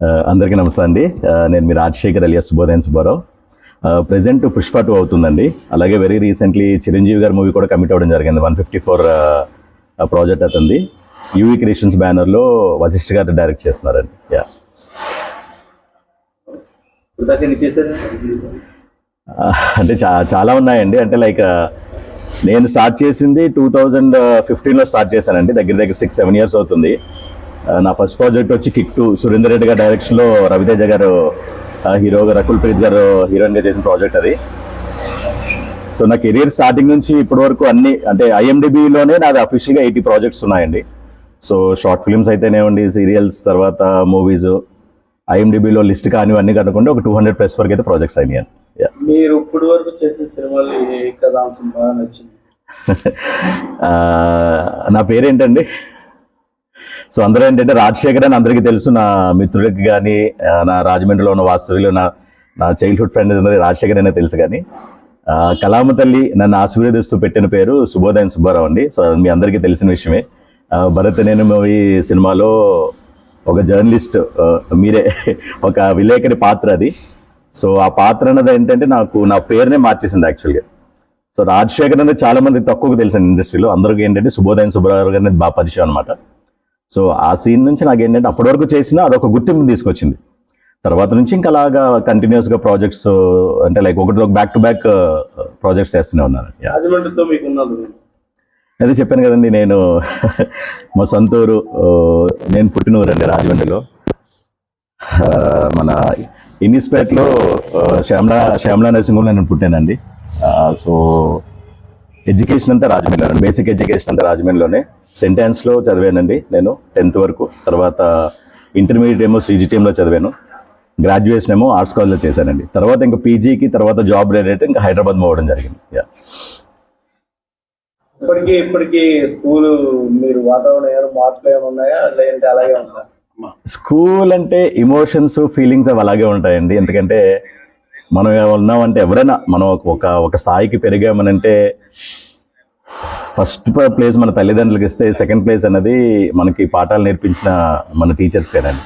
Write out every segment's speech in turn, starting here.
అందరికీ నమస్తే అండి. నేను మీ Rajasekhar alias Subodhayan Subbarao. Present Pushpa two అవుతుందండి. అలాగే వెరీ రీసెంట్లీ చిరంజీవి గారి మూవీ కూడా కమిట్ అవ్వడం జరిగింది. వన్ ఫిఫ్టీ ఫోర్ ప్రాజెక్ట్ అవుతుంది యూవీ క్రియేషన్స్ బ్యానర్లో వశిష్ఠ గారు డైరెక్ట్ చేస్తున్నారండి. యా అంటే చా చాలా ఉన్నాయండి. అంటే లైక్ నేను స్టార్ట్ చేసింది టూ థౌజండ్ ఫిఫ్టీన్లో స్టార్ట్ చేశానండి. దగ్గర దగ్గర సిక్స్ సెవెన్ ఇయర్స్ అవుతుంది. నా ఫస్ట్ ప్రాజెక్ట్ వచ్చి కిక్ టూ. సురేందర్ రెడ్డి గారి డైరెక్షన్లో రవితేజ గారు హీరోగా రకుల్ ప్రీత్ గారు హీరోయిన్గా చేసిన ప్రాజెక్ట్ అది. సో నా కెరీర్ స్టార్టింగ్ నుంచి ఇప్పటి వరకు అన్ని అంటే ఐఎండిబిలోనే నాది అఫీషియల్గా ఎయిటీ ప్రాజెక్ట్స్ ఉన్నాయండి. సో షార్ట్ ఫిల్మ్స్ అయితేనేవ్వండి సీరియల్స్ తర్వాత మూవీస్ ఐఎండిబిలో లిస్ట్ కానివన్నీ కనుక్కుంటే ఒక టూ హండ్రెడ్ ప్లస్ వరకు అయితే ప్రాజెక్ట్స్ అయినాయి. మీరు ఇప్పటి వరకు చేసిన సినిమాలు ఏ కథాంశం బాగా నచ్చింది? నా పేరేంటండి? సో అందరూ ఏంటంటే రాజశేఖర్ అని అందరికీ తెలుసు. నా మిత్రులకి కానీ నా రాజమండ్రిలో ఉన్న వాస్తవ్యులు నా నా చైల్డ్హుడ్ ఫ్రెండ్ అందరికీ రాజశేఖర్ అనే తెలుసు కానీ కలామ తల్లి నన్ను ఆశీర్వదిస్తూ పెట్టిన పేరు శుభోదయం సుబ్బారావు అండి. సో అది మీ అందరికీ తెలిసిన విషయమే. భరత్ నేను మూవీ సినిమాలో ఒక జర్నలిస్ట్ మీరే ఒక విలేకరి పాత్ర అది. సో ఆ పాత్ర అన్నది ఏంటంటే నాకు నా పేరునే మార్చేసింది యాక్చువల్గా సో రాజశేఖర్ అనేది చాలా మంది తక్కువగా తెలిసిన ఇండస్ట్రీలో అందరికీ ఏంటంటే శుభోదయం సుబ్బారావు గారు అనేది బాగా పరిచయం అనమాట సో ఆ సీన్ నుంచి నాకు ఏంటంటే అప్పటి వరకు చేసిన అదొక గుర్తింపు తీసుకొచ్చింది. తర్వాత నుంచి ఇంకా అలాగా కంటిన్యూస్గా ప్రాజెక్ట్స్ అంటే లైక్ ఒకటి బ్యాక్ టు బ్యాక్ ప్రాజెక్ట్స్ చేస్తూనే ఉన్నాను. అదే చెప్పాను కదండి నేను మా సొంత ఊరు ఆ, నేను పుట్టిన ఊరండి రాజమండ్రిలో. ఆ, మన ఇన్నిస్పేట్లో ఆ, శ్యామలా శ్యామలా నరసింహంలో నేను పుట్టానండి. సో ఎడ్యుకేషన్ అంతా రాజమండ్రిలో బేసిక్ ఎడ్యుకేషన్ అంతా రాజమండ్రిలోనే. సెంటెన్స్లో చదివానండి నేను టెన్త్ వరకు. తర్వాత ఇంటర్మీడియట్ ఏమో సీజీటీఎంలో చదివాను. గ్రాడ్యుయేషన్ ఏమో ఆర్ట్స్ కాలేజ్లో చేశానండి. తర్వాత ఇంకా పీజీకి తర్వాత జాబ్ రిలేటెడ్ ఇంకా హైదరాబాద్ అవ్వడం జరిగింది. యా ఇప్పటికీ ఇప్పటికీ స్కూల్ మీరు వాతావరణం ఏమైనా మార్పులు ఏమైనా ఉన్నాయా? లేదంటే అలాగే ఉందా? స్కూల్ అంటే ఇమోషన్స్ ఫీలింగ్స్ అవి అలాగే ఉంటాయండి. ఎందుకంటే మనం ఉన్నామంటే ఎవరైనా మనం ఒక ఒక స్థాయికి పెరిగామనంటే ఫస్ట్ ప్లేస్ మన తల్లిదండ్రులకు ఇస్తే సెకండ్ ప్లేస్ అనేది మనకి పాఠాలు నేర్పించిన మన టీచర్స్ కదండి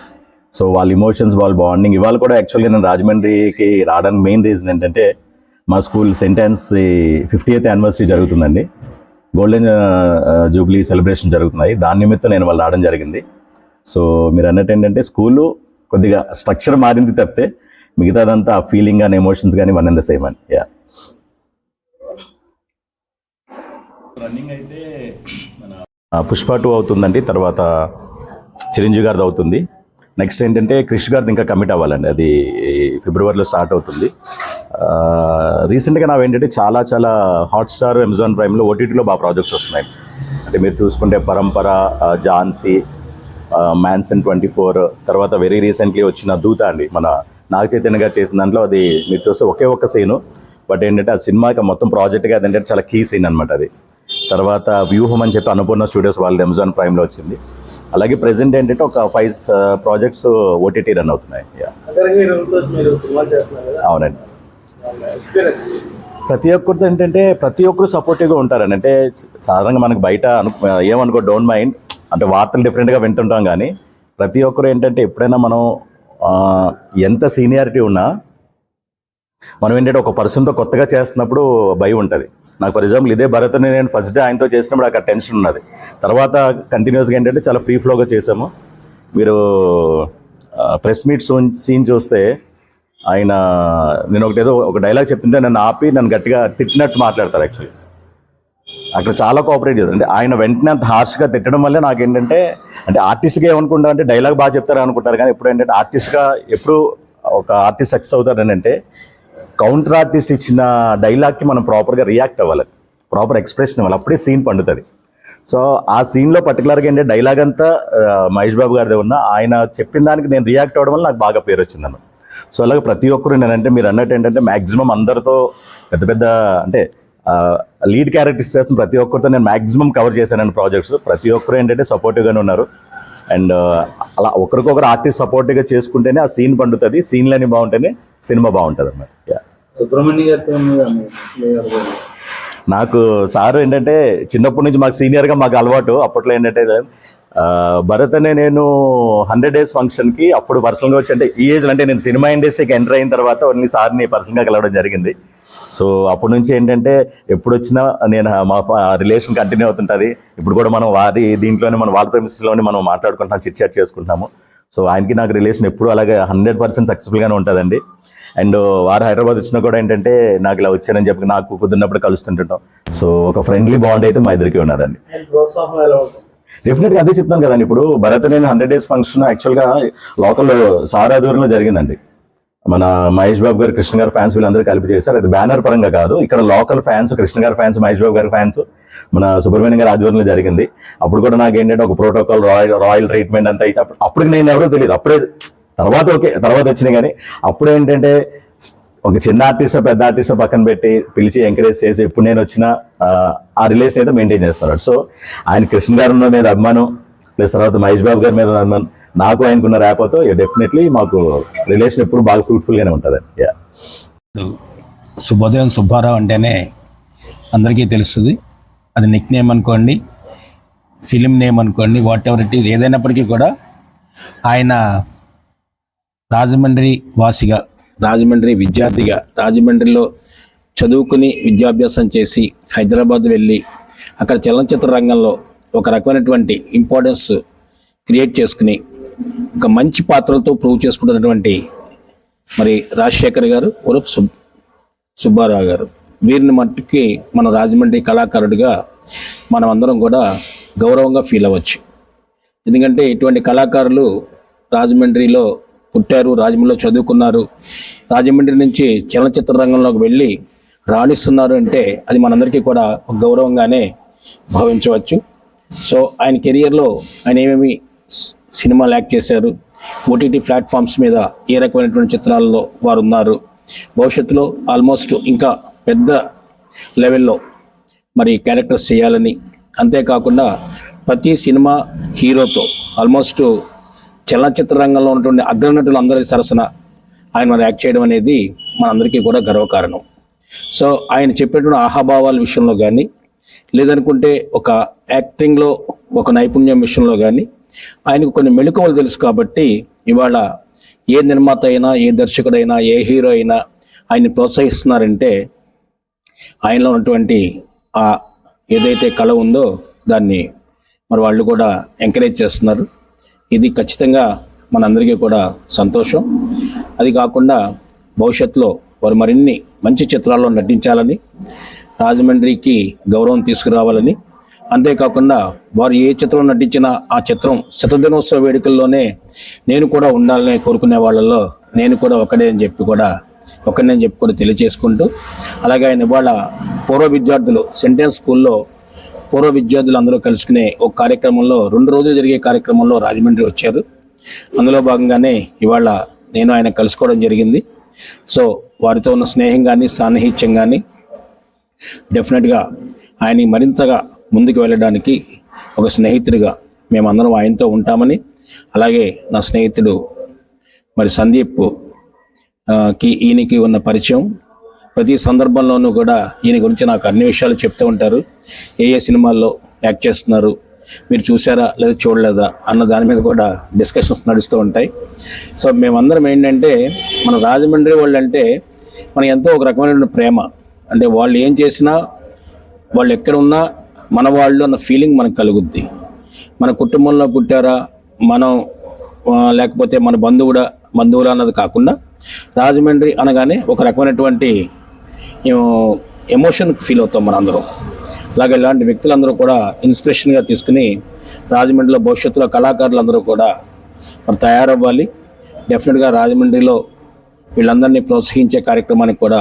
సో వాళ్ళ ఇమోషన్స్ వాళ్ళ బాండింగ్ ఇవాళ కూడా యాక్చువల్గా నేను రాజమండ్రికి రావడానికి మెయిన్ రీజన్ ఏంటంటే మా స్కూల్ సెంటెన్స్ ఫిఫ్టీ ఎయిత్ యానివర్సరీ జరుగుతుందండి. గోల్డెన్ జూబ్లీ సెలబ్రేషన్ జరుగుతున్నాయి. దాని నిమిత్తం నేను వాళ్ళు రావడం జరిగింది. సో మీరు అన్నట్టు ఏంటంటే స్కూలు కొద్దిగా స్ట్రక్చర్ మారింది తప్పితే మిగతాదంతా ఆ ఫీలింగ్ కానీ ఎమోషన్స్ కానీ వన్ అండ్ ద సేమ్ అని. యా రన్నింగ్ అయితే మన పుష్ప టూ అవుతుందండి తర్వాత చిరంజీవి గారిది అవుతుంది. నెక్స్ట్ ఏంటంటే క్రిష్ గారిది ఇంకా కమిట్ అవ్వాలండి అది ఫిబ్రవరిలో స్టార్ట్ అవుతుంది. రీసెంట్గా నావి ఏంటంటే చాలా చాలా హాట్స్టార్ అమెజాన్ ప్రైమ్లో ఓటీటీలో బాగా ప్రాజెక్ట్స్ వస్తున్నాయి. అంటే మీరు చూసుకుంటే Parampara Jhansi mansion twenty four తర్వాత వెరీ రీసెంట్లీ వచ్చిన దూత అండి మన నాగ చైతన్య గారు చేసిన దాంట్లో అది మీరు చూస్తే ఒకే ఒక్క సీను. బట్ ఏంటంటే ఆ సినిమాకి మొత్తం ప్రాజెక్ట్గా అదంటే చాలా కీ సీన్ అనమాట అది. తర్వాత వ్యూహం అని చెప్పి అనుపూర్ణ స్టూడియోస్ వాళ్ళది అమెజాన్ ప్రైమ్లో వచ్చింది. అలాగే ప్రెసెంట్ ఏంటంటే ఒక ఫైవ్ ప్రాజెక్ట్స్ ఓటీటీ రన్ అవుతున్నాయి. అవునండి. ప్రతి ఒక్కరితో ఏంటంటే ప్రతి ఒక్కరు సపోర్టివ్గా ఉంటారండి అంటే సాధారణంగా మనకు బయట అను ఏమనుకో డోంట్ మైండ్ అంటే వార్తలు డిఫరెంట్గా వింటుంటాం కానీ ప్రతి ఒక్కరు ఏంటంటే ఎప్పుడైనా మనం ఎంత సీనియారిటీ ఉన్నా మనం ఏంటంటే ఒక పర్సన్తో కొత్తగా చేస్తున్నప్పుడు భయం ఉంటుంది. నాకు ఫర్ ఎగ్జాంపుల్ ఇదే భరత్ని నేను ఫస్ట్ డే ఆయనతో చేసినప్పుడు అక్కడ టెన్షన్ ఉన్నది. తర్వాత కంటిన్యూస్గా ఏంటంటే చాలా ఫ్రీ ఫ్లోగా చేసాము మీరు ప్రెస్ మీట్ సీన్ చూస్తే ఆయన నేను ఒకటేదో ఒక డైలాగ్ చెప్తుంటే నన్ను ఆపి నన్ను గట్టిగా తిట్టినట్టు మాట్లాడతారు యాక్చువల్లీ అక్కడ చాలా కోఆపరేట్ చేస్తారు అంటే ఆయన వెంటనే అంత హార్ష్గా తిట్టడం వల్లే నాకేంటంటే అంటే ఆర్టిస్ట్గా ఏమనుకుంటా అంటే డైలాగ్ బాగా చెప్తారు అనుకుంటారు. కానీ ఎప్పుడు ఏంటంటే ఆర్టిస్ట్గా ఎప్పుడు ఒక ఆర్టిస్ట్ సక్సెస్ అవుతారని అంటే కౌంటర్ ఆర్టిస్ట్ ఇచ్చిన డైలాగ్కి మనం ప్రాపర్గా రియాక్ట్ అవ్వాలి. ప్రాపర్ ఎక్స్ప్రెషన్ ఇవ్వాలి. అప్పుడే సీన్ పండుతుంది. సో ఆ సీన్లో పర్టికులర్గా ఏంటంటే డైలాగ్ అంతా మహేష్ బాబు గారిదే ఉన్న ఆయన చెప్పిన దానికి నేను రియాక్ట్ అవ్వడం వల్ల నాకు బాగా పేరు వచ్చిందన్న సో అలాగే ప్రతి ఒక్కరు నేనంటే మీరు అన్నట్టు ఏంటంటే మ్యాక్సిమం అందరితో పెద్ద పెద్ద అంటే లీడ్ క్యారెక్టర్స్ చేస్తున్న ప్రతి ఒక్కరితో నేను మ్యాక్సిమం కవర్ చేశాను ప్రాజెక్ట్స్ ప్రతి ఒక్కరు ఏంటంటే సపోర్టివ్గానే ఉన్నారు. అండ్ అలా ఒకరికొకరు ఆర్టిస్ట్ సపోర్టివ్గా చేసుకుంటేనే ఆ సీన్ పండుతుంది సీన్లన్నీ బాగుంటేనే సినిమా బాగుంటుంది అన్నమాట సుబ్రహ్మణ్య గారితో. నాకు సార్ ఏంటంటే చిన్నప్పటి నుంచి మాకు సీనియర్గా మాకు అలవాటు. అప్పట్లో ఏంటంటే భరత్ అనే నేను హండ్రెడ్ డేస్ ఫంక్షన్కి అప్పుడు పర్సనల్గా వచ్చి అంటే ఈ ఏజ్ అంటే నేను సినిమా ఇండస్ట్రీకి ఎంటర్ అయిన తర్వాత ఓన్లీ సార్ని పర్సనల్గా కలవడం జరిగింది. సో అప్పటి నుంచి ఏంటంటే ఎప్పుడు వచ్చినా నేను మా రిలేషన్ కంటిన్యూ అవుతుంటుంది. ఇప్పుడు కూడా మనం వారి దీంట్లోనే మనం వాళ్ళ ప్రెమిసెస్లోనే మనం మాట్లాడుకుంటున్నాం చిట్ చాట్ చేసుకుంటున్నాము. సో ఆయనకి నాకు రిలేషన్ ఎప్పుడు అలాగే హండ్రెడ్ పర్సెంట్ సక్సెస్ఫుల్గానే ఉంటుందండి. అండ్ వారు హైదరాబాద్ వచ్చినా కూడా ఏంటంటే నాకు ఇలా వచ్చారని చెప్పి నాకు కుదిరినప్పుడు కలుస్తుంటుంటాం. సో ఒక ఫ్రెండ్లీ బాండ్ అయితే మా ఇద్దరికి ఉన్నదండి. ఆయన ప్రోత్సాహం ఎలా ఉంటుంది? డెఫినెట్గా అదే చెప్తాను కదండి. ఇప్పుడు భరత్ నేను హండ్రెడ్ డేస్ ఫంక్షన్ యాక్చువల్గా లోకల్ సార్ ఆధ్వర్యంలో జరిగిందండి. మన మహేష్ బాబు గారు కృష్ణ గారు ఫ్యాన్స్ వీళ్ళందరూ కలిపి చేశారు. అది బ్యానర్ పరంగా కాదు. ఇక్కడ లోకల్ ఫ్యాన్స్ కృష్ణ గారి ఫ్యాన్స్ మహేష్ బాబు గారి ఫ్యాన్స్ మన సుబ్రహ్మణ్యం గారి ఆధ్వర్యంలో జరిగింది. అప్పుడు కూడా నాకు ఏంటంటే ఒక ప్రోటోకాల్ రాయల్ రాయల్ ట్రీట్మెంట్ అంతా అయితే అప్పుడు అప్పటికి నేను ఎవరో తెలియదు. అప్పుడే తర్వాత ఓకే తర్వాత వచ్చినాయి కానీ అప్పుడు ఏంటంటే ఒక చిన్న ఆర్టిస్ట్ పెద్ద ఆర్టిస్ట్ పక్కన పెట్టి పిలిచి ఎంకరేజ్ చేసి ఎప్పుడు నేను వచ్చినా ఆ, రిలేషన్ అయితే మెయింటైన్ చేస్తున్నాడు సో ఆయన కృష్ణ గారి ఉన్న మీద అభిమానం ప్లస్ తర్వాత మహేష్ బాబు గారి మీద అభిమానం నాకు ఆయనకున్న ర్యాపోతో డెఫినెట్లీ మాకు రిలేషన్ ఎప్పుడు బాగా ఫ్రూట్ఫుల్ గానే ఉంటుంది. యా శుభోదయం సుబ్బారావు అంటేనే అందరికీ తెలుస్తుంది. అది నిక్ నేమ్ అనుకోండి ఫిలిం నేమ్ అనుకోండి వాట్ ఎవర్ ఇట్ ఈస్ ఏదైనప్పటికీ కూడా ఆయన రాజమండ్రి వాసిగా రాజమండ్రి విద్యార్థిగా రాజమండ్రిలో చదువుకుని విద్యాభ్యాసం చేసి హైదరాబాద్ వెళ్ళి అక్కడ చలనచిత్ర రంగంలో ఒక రకమైనటువంటి ఇంపార్టెన్స్ క్రియేట్ చేసుకుని ఒక మంచి పాత్రలతో ప్రూవ్ చేసుకుంటున్నటువంటి మరి రాజశేఖర్ గారు ఉరఫ్ సుబ్ సుబ్బారావు గారు. వీరిని మట్టుకి మన రాజమండ్రి కళాకారుడిగా మనం అందరం కూడా గౌరవంగా ఫీల్ అవ్వచ్చు. ఎందుకంటే ఇటువంటి కళాకారులు రాజమండ్రిలో పుట్టారు రాజమండ్రిలో చదువుకున్నారు. రాజమండ్రి నుంచి చలనచిత్ర రంగంలోకి వెళ్ళి రాణిస్తున్నారు అంటే అది మనందరికీ కూడా గౌరవంగానే భావించవచ్చు. సో ఆయన కెరియర్లో ఆయన ఏమేమి సినిమాలు యాక్ట్ చేశారు. ఓటీటీ ప్లాట్ఫామ్స్ మీద ఏ రకమైనటువంటి చిత్రాల్లో వారు ఉన్నారు భవిష్యత్తులో ఆల్మోస్ట్ ఇంకా పెద్ద లెవెల్లో మరి క్యారెక్టర్స్ చేయాలని. అంతేకాకుండా ప్రతి సినిమా హీరోతో ఆల్మోస్ట్ చలనచిత్ర రంగంలో ఉన్నటువంటి అగ్రనటులు అందరి సరసన ఆయన మరి యాక్ట్ చేయడం అనేది మనందరికీ కూడా గర్వకారణం. సో ఆయన చెప్పేటువంటి ఆహాభావాల విషయంలో కానీ లేదనుకుంటే ఒక యాక్టింగ్లో ఒక నైపుణ్యం విషయంలో కానీ ఆయనకు కొన్ని మెళుకువలు తెలుసు కాబట్టి ఇవాళ ఏ నిర్మాత అయినా ఏ దర్శకుడైనా ఏ హీరో అయినా ఆయన్ని ప్రోత్సహిస్తున్నారంటే ఆయనలో ఉన్నటువంటి ఆ ఏదైతే కళ ఉందో దాన్ని మరి వాళ్ళు కూడా ఎంకరేజ్ చేస్తున్నారు. ఇది ఖచ్చితంగా మనందరికీ కూడా సంతోషం. అది కాకుండా భవిష్యత్తులో వారు మరిన్ని మంచి చిత్రాల్లో నటించాలని రాజమండ్రికి గౌరవం తీసుకురావాలని అంతేకాకుండా వారు ఏ చిత్రం నటించినా ఆ చిత్రం శతదినోత్సవ వేడుకల్లోనే నేను కూడా ఉండాలని కోరుకునే వాళ్ళలో నేను కూడా ఒకడే అని చెప్పి కూడా ఒకరిని అని చెప్పి కూడా తెలియజేసుకుంటూ అలాగే ఆయన ఇవాళ పూర్వ విద్యార్థులు సెంటెన్స్ స్కూల్లో పూర్వ విద్యార్థులు అందరూ కలుసుకునే ఒక కార్యక్రమంలో రెండు రోజులు జరిగే కార్యక్రమంలో రాజమండ్రి వచ్చారు. అందులో భాగంగానే ఇవాళ నేను ఆయన కలుసుకోవడం జరిగింది. సో వారితో ఉన్న స్నేహం కానీ సాన్నిహిత్యం కానీ డెఫినెట్గా ఆయన్ని మరింతగా ముందుకు వెళ్ళడానికి ఒక స్నేహితుడిగా మేమందరం ఆయనతో ఉంటామని అలాగే నా స్నేహితుడు మరి సందీప్కి ఈయనకి ఉన్న పరిచయం. ప్రతి సందర్భంలోనూ కూడా ఈయన గురించి నాకు అన్ని విషయాలు చెప్తూ ఉంటారు. ఏ ఏ సినిమాల్లో యాక్ట్ చేస్తున్నారు మీరు చూసారా లేదా చూడలేదా అన్న దాని మీద కూడా డిస్కషన్స్ నడుస్తూ ఉంటాయి. సో మేమందరం ఏంటంటే మన రాజమండ్రి వాళ్ళు అంటే మన ఎంతో ఒక రకమైన ప్రేమ. అంటే వాళ్ళు ఏం చేసినా వాళ్ళు ఎక్కడ ఉన్నా మన వాళ్ళు అన్న ఫీలింగ్ మనకు కలుగుద్ది. మన కుటుంబంలో పుట్టారా మనం లేకపోతే మన బంధువుడా బంధువులు అన్నది కాకుండా రాజమండ్రి అనగానే ఒక రకమైనటువంటి ఎమోషన్ ఫీల్ అవుతాం మనందరం అలాగే ఇలాంటి వ్యక్తులందరూ కూడా ఇన్స్పిరేషన్గా తీసుకుని రాజమండ్రిలో భవిష్యత్తులో కళాకారులందరూ కూడా మరి తయారవ్వాలి. డెఫినెట్గా రాజమండ్రిలో వీళ్ళందరినీ ప్రోత్సహించే కార్యక్రమానికి కూడా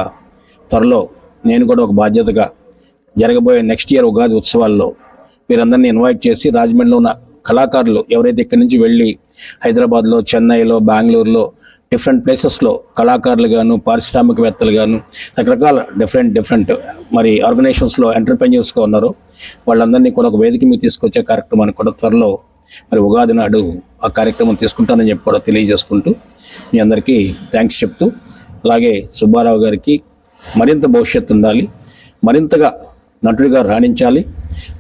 త్వరలో నేను కూడా ఒక బాధ్యతగా జరగబోయే నెక్స్ట్ ఇయర్ ఉగాది ఉత్సవాల్లో వీరందరినీ ఇన్వైట్ చేసి రాజమండ్రిలో ఉన్న కళాకారులు ఎవరైతే ఇక్కడి నుంచి వెళ్ళి హైదరాబాద్లో చెన్నైలో బెంగళూరులో డిఫరెంట్ ప్లేసెస్లో కళాకారులు గాను పారిశ్రామికవేత్తలు గాను రకరకాల డిఫరెంట్ డిఫరెంట్ మరి ఆర్గనైజేషన్స్లో ఎంటర్ప్రెన్యూర్స్గా ఉన్నారు. వాళ్ళందరినీ కూడా ఒక వేదిక మీద తీసుకొచ్చే కార్యక్రమాన్ని కూడా త్వరలో మరి ఉగాది నాడు ఆ కార్యక్రమం తీసుకుంటానని చెప్పి కూడా తెలియజేసుకుంటూ మీ అందరికీ థ్యాంక్స్ చెప్తూ అలాగే సుబ్బారావు గారికి మరింత భవిష్యత్తు ఉండాలి. మరింతగా నటుడిగా రాణించాలి.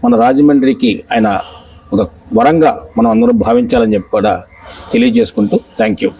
మన రాజమండ్రికి ఆయన ఒక వరంగా మనం అందరం భావించాలని చెప్పి కూడా తెలియజేసుకుంటూ థ్యాంక్ యూ